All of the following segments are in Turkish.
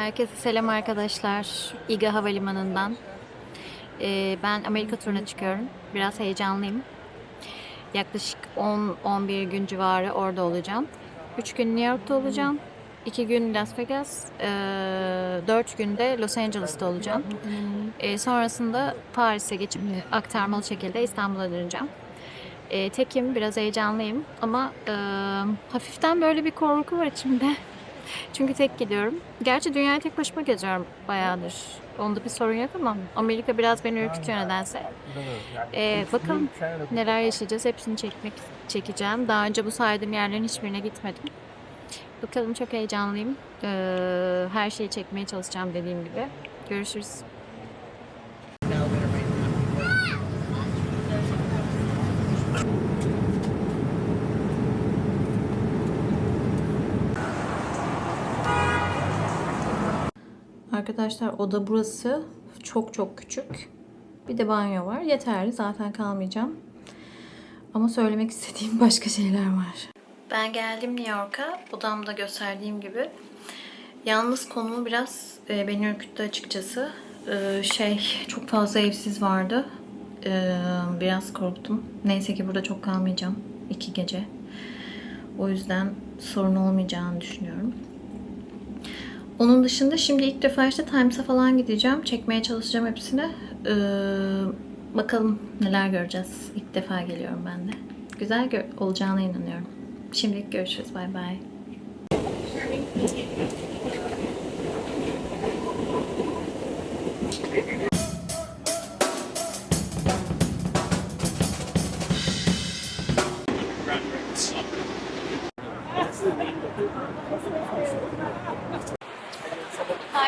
Herkese selam arkadaşlar. İGA Havalimanı'ndan. Ee, ben Amerika turuna çıkıyorum. Biraz heyecanlıyım. Yaklaşık 10-11 gün civarı orada olacağım. 3 gün New York'ta olacağım. 2 gün Las Vegas, 4 günde Los Angeles'ta olacağım. Ee, sonrasında Paris'e geçip aktarmalı şekilde İstanbul'a döneceğim. Ee, tekim, biraz heyecanlıyım ama e, hafiften böyle bir korku var içimde. Çünkü tek gidiyorum. Gerçi dünyayı tek başıma geziyorum bayağıdır. Onda bir sorun yok ama Amerika biraz beni ürkütüyor nedense. Ee, bakalım neler yaşayacağız. Hepsini çekmek çekeceğim. Daha önce bu saydığım yerlerin hiçbirine gitmedim. Bakalım çok heyecanlıyım. Ee, her şeyi çekmeye çalışacağım dediğim gibi. Görüşürüz. Arkadaşlar oda burası. Çok çok küçük. Bir de banyo var. Yeterli. Zaten kalmayacağım. Ama söylemek istediğim başka şeyler var. Ben geldim New York'a. Odamda gösterdiğim gibi. Yalnız konumu biraz e, beni ürküttü açıkçası. E, şey çok fazla evsiz vardı. E, biraz korktum. Neyse ki burada çok kalmayacağım. iki gece. O yüzden sorun olmayacağını düşünüyorum. Onun dışında şimdi ilk defa işte Times'a falan gideceğim. Çekmeye çalışacağım hepsini. Ee, bakalım neler göreceğiz. İlk defa geliyorum ben de. Güzel olacağına inanıyorum. Şimdilik görüşürüz. Bay bay.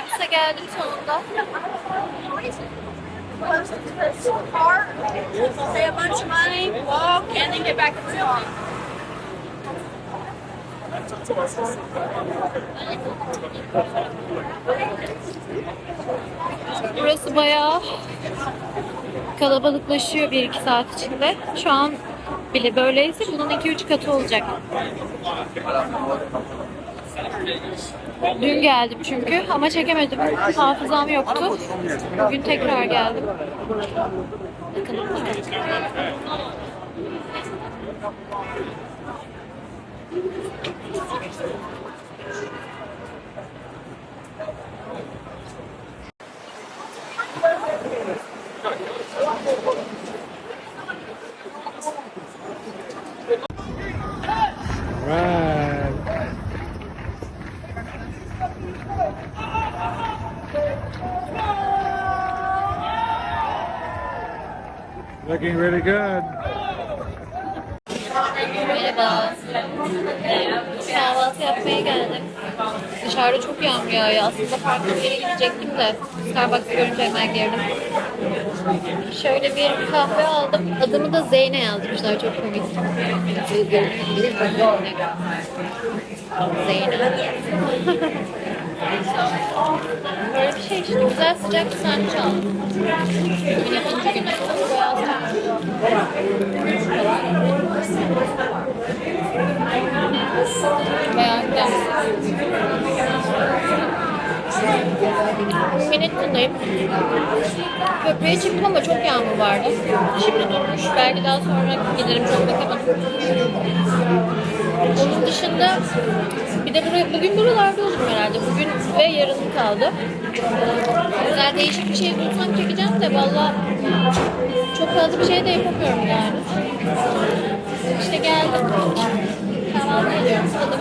Times'a geldim sonunda. pay a bunch of money, walk, and then get back to the car. Burası bayağı kalabalıklaşıyor 1-2 saat içinde. Şu an bile böyleyse bunun 2-3 katı olacak. Dün geldim çünkü ama çekemedim. Hafızam yoktu. Bugün tekrar geldim. Bakalım. Looking really good. Merhaba. Kahvaltı yapmaya geldim. Dışarıda çok yağmur yağıyor. Aslında farklı bir yere gidecektim de Starbucks görünce hemen girdim. Şöyle bir kahve aldım. Adımı da Zeyne yazmışlar. Çok komik. Zeyne. Böyle bir şey işte. Güzel sıcak sandviç aldım. Yine ikinci sıcak. Bayağı güzel. Manhattan'dayım. Köprüye çıktım ama çok yağmur vardı. Şimdi durmuş. Belki daha sonra giderim çok bakamadım. Onun dışında bir de buraya, bugün buralarda olurum herhalde. Bugün ve yarın kaldı. Güzel değişik bir şey bulsam çekeceğim de valla çok fazla bir şey de yapamıyorum yani. İşte geldim. Kahvaltı ediyorum. Tadım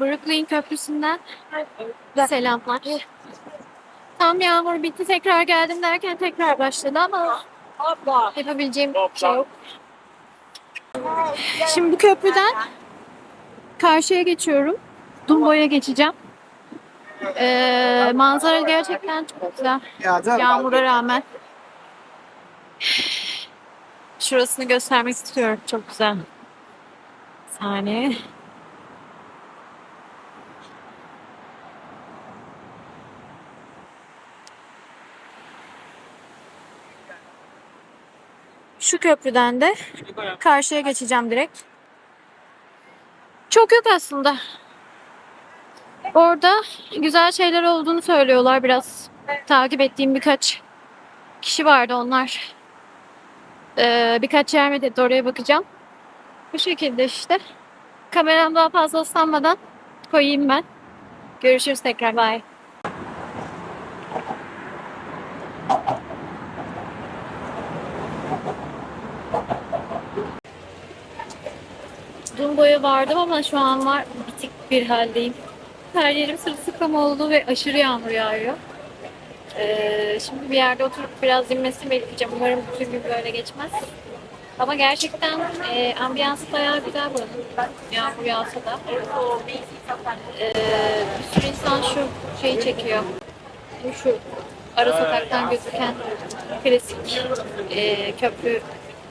Brooklyn Köprüsü'nden selamlar. Tam yağmur bitti tekrar geldim derken tekrar başladı ama yapabileceğim bir şey yok. Şimdi bu köprüden karşıya geçiyorum. Dumbo'ya geçeceğim. Ee, manzara gerçekten çok güzel. Yağmura rağmen. Şurasını göstermek istiyorum. Çok güzel. Bir. Şu köprüden de karşıya geçeceğim direkt. Çok yok aslında. Orada güzel şeyler olduğunu söylüyorlar biraz. Takip ettiğim birkaç kişi vardı onlar. Ee, birkaç yer medet oraya bakacağım. Bu şekilde işte. Kameram daha fazla ıslanmadan koyayım ben. Görüşürüz tekrar. Bye. Dün boya vardım ama şu an var bitik bir haldeyim. Her yerim sırılsıklam oldu ve aşırı yağmur yağıyor. Ee, şimdi bir yerde oturup biraz dinmesini bekleyeceğim. Umarım bütün gün böyle geçmez. Ama gerçekten e, ambiyans bayağı güzel buranın. Yağmur yağsa da. Ee, bir sürü insan şu şeyi çekiyor. Şu ara sokaktan gözüken klasik e, köprü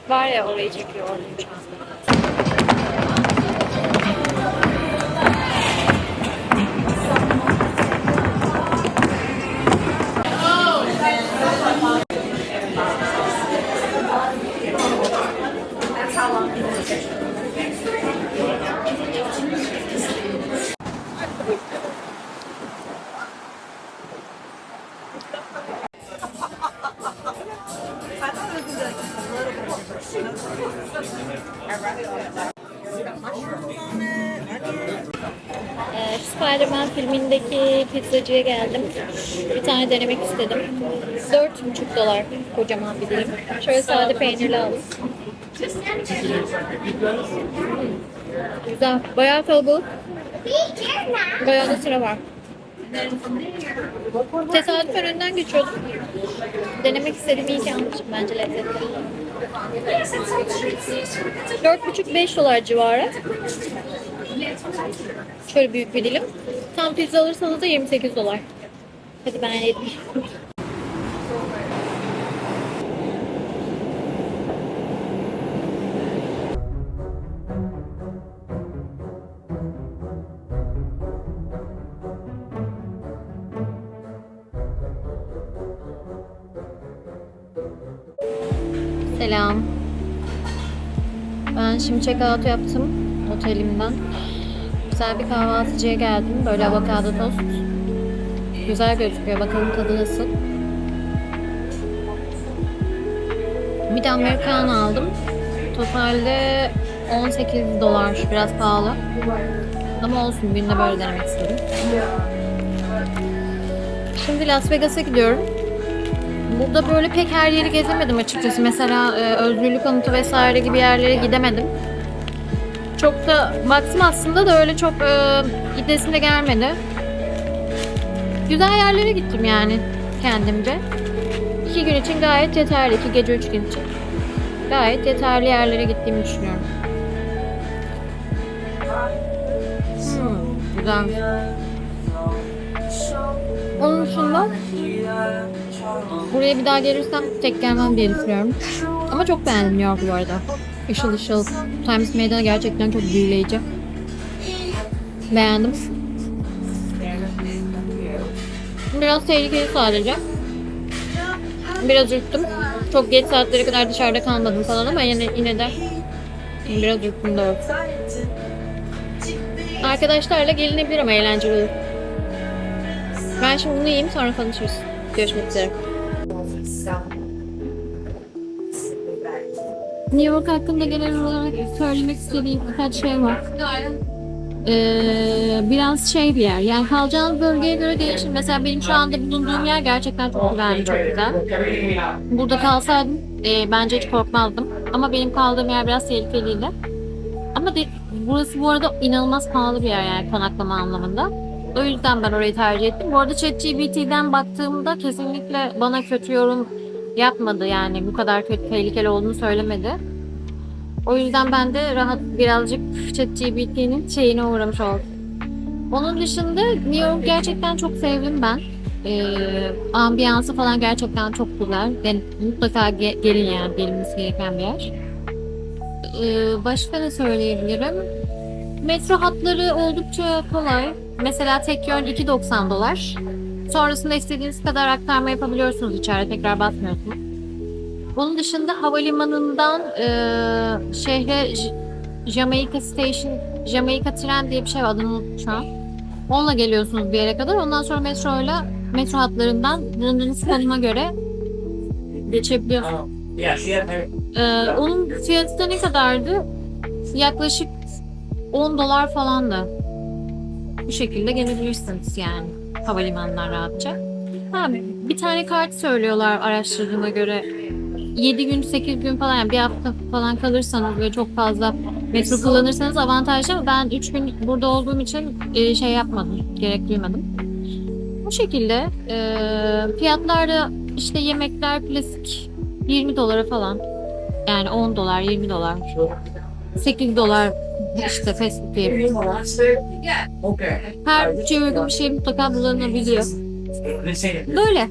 var ya orayı çekiyor orada şu an. Spider-Man filmindeki pizzacıya geldim. Bir tane denemek istedim. 4,5 dolar kocaman bir dilim. Şöyle sade peynirli aldım. Güzel. Bayağı kalabalık. Bayağı da sıra var. Tesadüf önünden geçiyordum. Denemek istediğim iyi ki almışım bence lezzetli. 4,5-5 dolar civarı. Şöyle büyük bir dilim. Tam pizza alırsanız da 28 dolar. Hadi ben yedim. Selam. Ben şimdi check out yaptım otelimden. Güzel bir kahvaltıcıya geldim. Böyle avokado tost. Güzel gözüküyor. Bakalım tadı nasıl. Bir de americano aldım. Totalde 18 dolar. Biraz pahalı. Ama olsun. Günde böyle denemek istedim. Şimdi Las Vegas'a gidiyorum. Burada böyle pek her yeri gezemedim açıkçası. Mesela e, Özgürlük Anıtı vesaire gibi yerlere gidemedim. Çok da baktım aslında da öyle çok e, gidesim de gelmedi. Güzel yerlere gittim yani kendimce. İki gün için gayet yeterli. iki gece üç gün için. Gayet yeterli yerlere gittiğimi düşünüyorum. Hmm, güzel. Onun dışında buraya bir daha gelirsem tek gelmem diye düşünüyorum. Ama çok beğendim New York bu arada. Işıl ışıl. Times Meydanı gerçekten çok büyüleyici. Beğendim. Biraz tehlikeli sadece. Biraz ürktüm. Çok geç saatlere kadar dışarıda kalmadım falan ama yine, yine de biraz ürktüm doğru. Arkadaşlarla gelinebilir ama eğlenceli. Ben şimdi bunu yiyeyim sonra konuşuruz. Görüşmek üzere. New York hakkında genel olarak söylemek istediğim birkaç şey var. Ee, biraz şey bir yer. Yani kalacağınız bölgeye göre değişir. Mesela benim şu anda bulunduğum yer gerçekten çok güvenli, çok güzel. Burada kalsaydım e, bence hiç korkmazdım. Ama benim kaldığım yer biraz tehlikeliydi. Ama de, burası bu arada inanılmaz pahalı bir yer yani konaklama anlamında. O yüzden ben orayı tercih ettim. Bu arada ChatGPT'den baktığımda kesinlikle bana kötü yorum yapmadı yani bu kadar kötü tehlikeli olduğunu söylemedi. O yüzden ben de rahat birazcık ChatGPT'nin şeyine uğramış oldum. Onun dışında New York gerçekten çok sevdim ben. Ee, ambiyansı falan gerçekten çok güzel. Yani mutlaka ge- gelin yani gelinmesi gereken bir yer. Ee, başka ne söyleyebilirim? Metro hatları oldukça kolay. Mesela tek yön 2.90 dolar. Sonrasında istediğiniz kadar aktarma yapabiliyorsunuz içeride tekrar basmıyorsunuz. Bunun dışında havalimanından e, şehre Jamaica Station Jamaika tren diye bir şey var adını unuttum şu an. Onunla geliyorsunuz bir yere kadar. Ondan sonra metroyla metro hatlarından bulunduğunuz konuma göre geçebiliyorsunuz. Ee, onun fiyatı da ne kadardı? Yaklaşık 10 dolar falandı. Bu şekilde gelebilirsiniz yani havalimanından rahatça. Ha, bir tane kart söylüyorlar araştırdığıma göre. 7 gün 8 gün falan yani bir hafta falan kalırsanız ve çok fazla metro kullanırsanız avantajlı ama ben 3 gün burada olduğum için e, şey yapmadım, gerek duymadım. Bu şekilde e, fiyatlar da işte yemekler klasik 20 dolara falan. Yani 10 dolar, 20 dolar. 8 dolar işte food diyebiliriz. Her bütçeye uygun bir şey mutlaka bulunabiliyor. Böyle.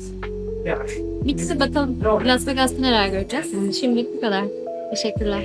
Bitti bakalım Las Vegas'ta neler göreceğiz. Şimdilik bu kadar. Teşekkürler.